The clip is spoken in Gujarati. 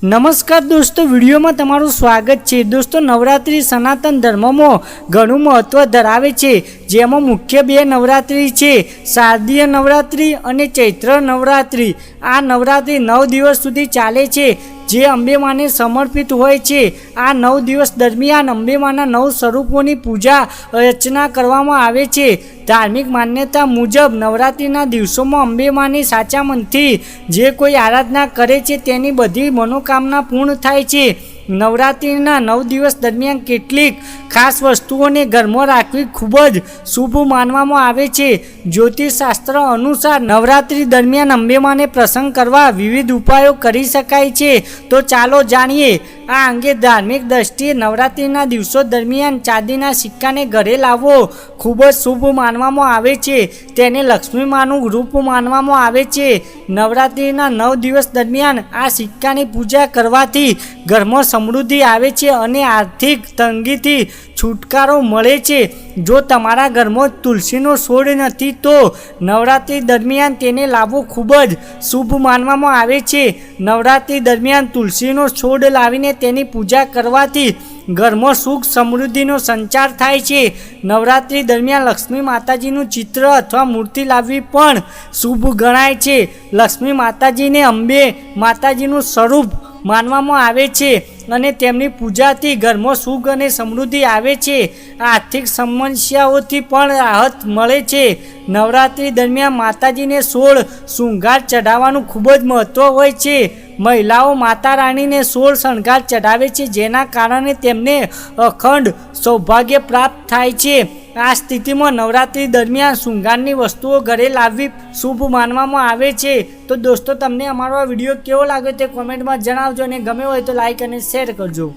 નમસ્કાર દોસ્તો, વિડીયોમાં તમારું સ્વાગત છે. દોસ્તો, નવરાત્રિ સનાતન ધર્મમાં ઘણું મહત્ત્વ ધરાવે છે. જેમાં મુખ્ય બે નવરાત્રિ છે. શારદીય નવરાત્રિ અને ચૈત્ર નવરાત્રિ. આ નવરાત્રિ નવ દિવસ સુધી ચાલે છે. જે અંબેમાને સમર્પિત હોય છે. આ નવ દિવસ દરમિયાન અંબેમાના નવ સ્વરૂપોની પૂજા, અર્ચના કરવામાં આવે છે. ધાર્મિક માન્યતા મુજબ નવરાત્રિના દિવસોમાં અંબેમાની સાચા મનથી જે કોઈ આરાધના કરે છે, તેની બધી મનોકામના પૂર્ણ થાય છે. નવરાત્રિના નવ દિવસ દરમિયાન કેટલીક ખાસ વસ્તુઓને ઘરમાં રાખવી ખૂબ જ શુભ માનવામાં આવે છે. જ્યોતિષશાસ્ત્ર અનુસાર નવરાત્રિ દરમિયાન અંબેમાને પ્રસંગ કરવા વિવિધ ઉપાયો કરી શકાય છે. તો ચાલો જાણીએ આ અંગે ધાર્મિક દ્રષ્ટિએ નવરાત્રિના દિવસો દરમિયાન ચાંદીના સિક્કાને ઘરે લાવવો ખૂબ જ શુભ માનવામાં આવે છે. તેને લક્ષ્મી માનું રૂપ માનવામાં આવે છે. નવરાત્રિના નવ દિવસ દરમિયાન આ સિક્કાની પૂજા કરવાથી ઘરમાં સમૃદ્ધિ આવે છે અને આર્થિક તંગીથી છુટકારો મળે છે. જો તમારા ઘરમાં તુલસીનો છોડ નથી તો નવરાત્રિ દરમિયાન તેને લાવવો ખૂબ જ શુભ માનવામાં આવે છે. નવરાત્રિ દરમિયાન તુલસીનો છોડ લાવીને તેની પૂજા કરવાથી ઘરમાં સુખ સમૃદ્ધિનો સંચાર થાય છે. નવરાત્રિ દરમિયાન લક્ષ્મી માતાજીનું ચિત્ર અથવા મૂર્તિ લાવવી પણ શુભ ગણાય છે. લક્ષ્મી માતાજીને અંબે માતાજીનું સ્વરૂપ માનવામાં આવે છે અને તેમની પૂજાથી ઘરમાં સુખ અને સમૃદ્ધિ આવે છે. આર્થિક સમસ્યાઓથી પણ રાહત મળે છે. નવરાત્રિ દરમિયાન માતાજીને સોળ શૃંગાર ચઢાવવાનું ખૂબ જ મહત્ત્વ હોય છે. મહિલાઓ માતા રાણીને સોળ શણગાર ચઢાવે છે, જેના કારણે તેમને અખંડ સૌભાગ્ય પ્રાપ્ત થાય છે. આ સ્થિતિમાં નવરાત્રિ દરમિયાન શૃંગારની વસ્તુઓ ઘરે લાવવી શુભ માનવામાં આવે છે. તો દોસ્તો, તમને અમારો આ વીડિયો કેવો લાગ્યો તે કોમેન્ટમાં જણાવજો અને ગમે હોય તો લાઈક અને શેર કરજો.